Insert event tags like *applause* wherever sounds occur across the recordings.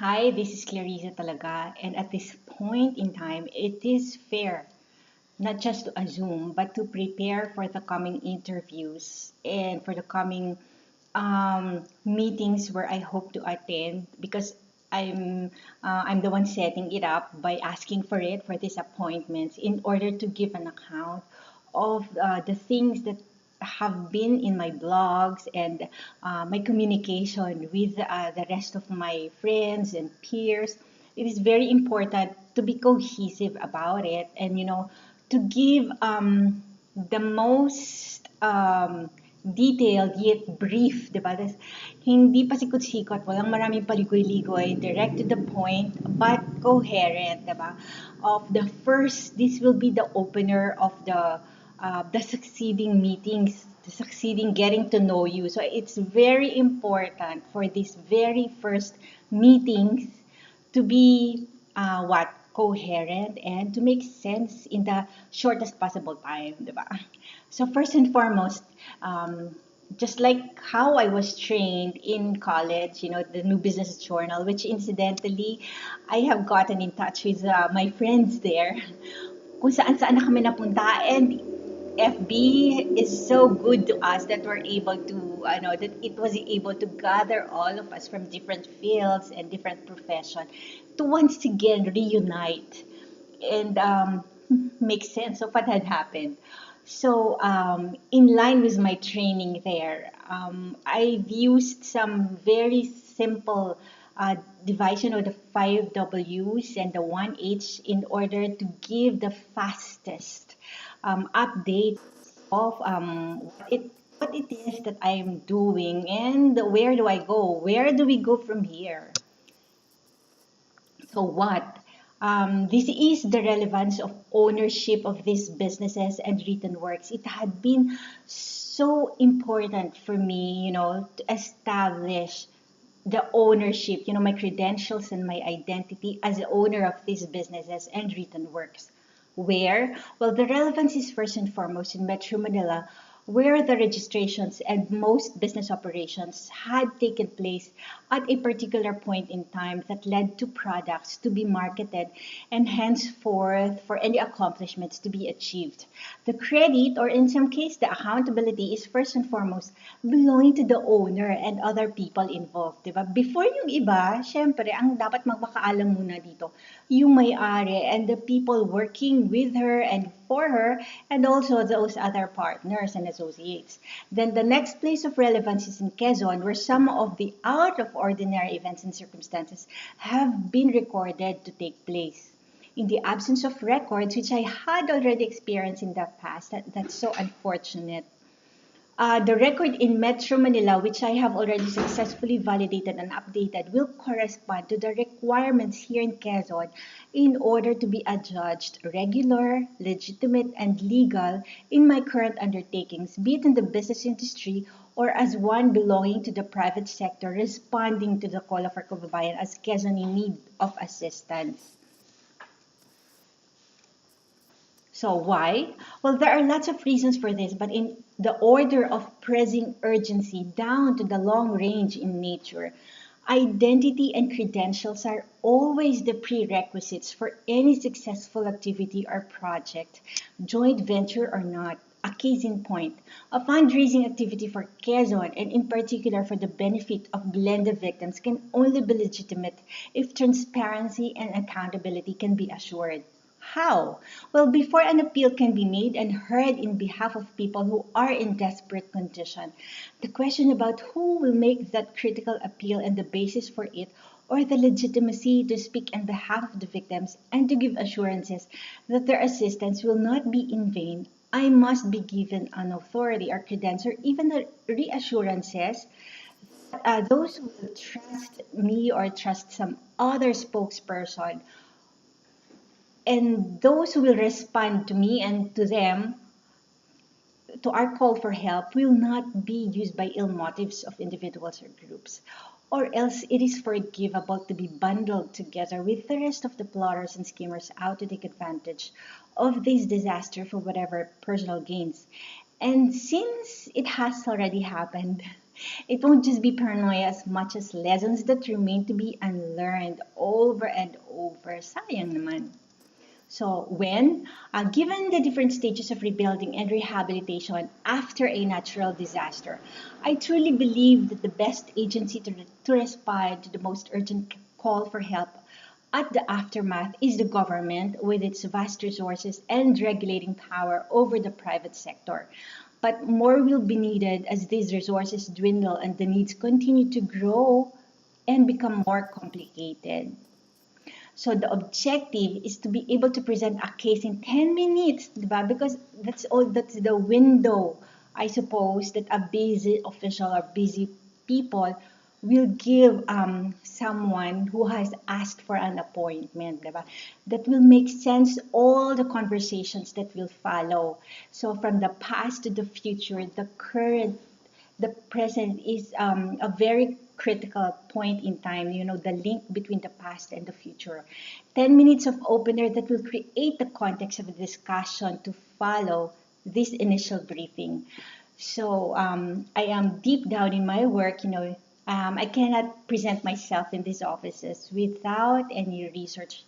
Hi, this is Clarissa talaga. And at this point in time, it is fair not just to assume, but to prepare for the coming interviews and for the coming um, meetings where I hope to attend because I'm uh, I'm the one setting it up by asking for it for these appointments in order to give an account of uh, the things that have been in my blogs and uh, my communication with uh, the rest of my friends and peers. It is very important to be cohesive about it and you know to give um, the most um, detailed yet brief, di ba? Tas, hindi pa sikot-sikot, walang maraming paligoy-ligoy, direct to the point, but coherent, di ba? Of the first, this will be the opener of the uh, the succeeding meetings, the succeeding getting to know you. So it's very important for these very first meetings to be uh, what coherent and to make sense in the shortest possible time, di ba? So first and foremost, um, just like how I was trained in college, you know, the New Business Journal, which incidentally, I have gotten in touch with uh, my friends there, kung saan saan na kami napunta, and FB is so good to us that we're able to, I know, that it was able to gather all of us from different fields and different profession to once again reunite and um, *laughs* make sense of what had happened. So, um, in line with my training there, um, I've used some very simple uh, division of the five W's and the one H in order to give the fastest um, update of um, what it what it is that I am doing and where do I go? Where do we go from here? So what? Um, this is the relevance of ownership of these businesses and written works. It had been so important for me, you know, to establish the ownership, you know, my credentials and my identity as the owner of these businesses and written works. Where? Well, the relevance is first and foremost in Metro Manila, where the registrations and most business operations had taken place at a particular point in time that led to products to be marketed and henceforth for any accomplishments to be achieved. The credit, or in some case, the accountability, is first and foremost belonging to the owner and other people involved. Diba? Before yung iba, syempre, ang dapat magmakaalam muna dito, yung may-ari and the people working with her and for her, and also those other partners and associates. Then the next place of relevance is in Quezon, where some of the out of ordinary events and circumstances have been recorded to take place. In the absence of records, which I had already experienced in the past, that, that's so unfortunate. Uh, the record in Metro Manila, which I have already successfully validated and updated, will correspond to the requirements here in Quezon in order to be adjudged regular, legitimate, and legal in my current undertakings, be it in the business industry or as one belonging to the private sector responding to the call of our kababayan as Quezon in need of assistance. So why? Well, there are lots of reasons for this, but in the order of pressing urgency down to the long range in nature, identity and credentials are always the prerequisites for any successful activity or project, joint venture or not. A case in point, a fundraising activity for Quezon and in particular for the benefit of blended victims can only be legitimate if transparency and accountability can be assured. How? Well, before an appeal can be made and heard in behalf of people who are in desperate condition, the question about who will make that critical appeal and the basis for it, or the legitimacy to speak on behalf of the victims and to give assurances that their assistance will not be in vain, I must be given an authority or credence or even the reassurances that uh, those who will trust me or trust some other spokesperson and those who will respond to me and to them to our call for help will not be used by ill motives of individuals or groups or else it is forgivable to be bundled together with the rest of the plotters and schemers out to take advantage of this disaster for whatever personal gains. And since it has already happened, *laughs* It won't just be paranoia as much as lessons that remain to be unlearned over and over. Sayang naman. So when, uh, given the different stages of rebuilding and rehabilitation after a natural disaster, I truly believe that the best agency to, to respond to the most urgent call for help at the aftermath is the government with its vast resources and regulating power over the private sector. But more will be needed as these resources dwindle and the needs continue to grow and become more complicated. So the objective is to be able to present a case in 10 minutes, diba? Because that's all that's the window, I suppose, that a busy official or busy people will give um, someone who has asked for an appointment, diba? That will make sense all the conversations that will follow. So from the past to the future, the current, the present is um, a very critical point in time, you know, the link between the past and the future. 10 minutes of opener that will create the context of a discussion to follow this initial briefing. So um, I am deep down in my work, you know, um, I cannot present myself in these offices without any research,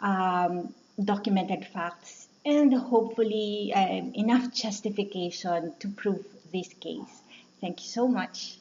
um, documented facts, and hopefully um, enough justification to prove this case. Thank you so much.